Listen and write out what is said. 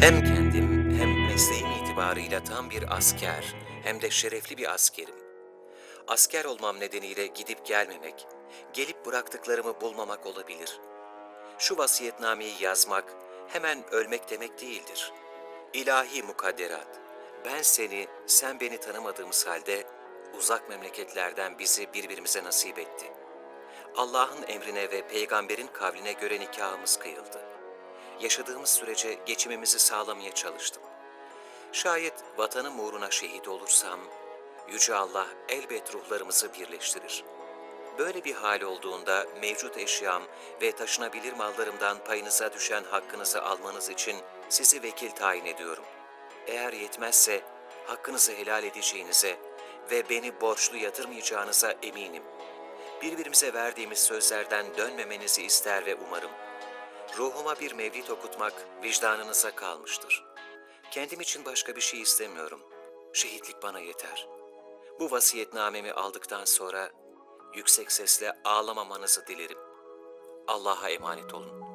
Hem kendim hem mesleğim itibarıyla tam bir asker hem de şerefli bir askerim. Asker olmam nedeniyle gidip gelmemek, gelip bıraktıklarımı bulmamak olabilir. Şu vasiyetnameyi yazmak hemen ölmek demek değildir. İlahi mukadderat, ben seni, sen beni tanımadığımız halde uzak memleketlerden bizi birbirimize nasip etti. Allah'ın emrine ve peygamberin kavline göre nikahımız kıyıldı yaşadığımız sürece geçimimizi sağlamaya çalıştım. Şayet vatanım uğruna şehit olursam, Yüce Allah elbet ruhlarımızı birleştirir. Böyle bir hal olduğunda mevcut eşyam ve taşınabilir mallarımdan payınıza düşen hakkınızı almanız için sizi vekil tayin ediyorum. Eğer yetmezse hakkınızı helal edeceğinize ve beni borçlu yatırmayacağınıza eminim. Birbirimize verdiğimiz sözlerden dönmemenizi ister ve umarım. Ruhuma bir mevlid okutmak vicdanınıza kalmıştır. Kendim için başka bir şey istemiyorum. Şehitlik bana yeter. Bu vasiyetnamemi aldıktan sonra yüksek sesle ağlamamanızı dilerim. Allah'a emanet olun.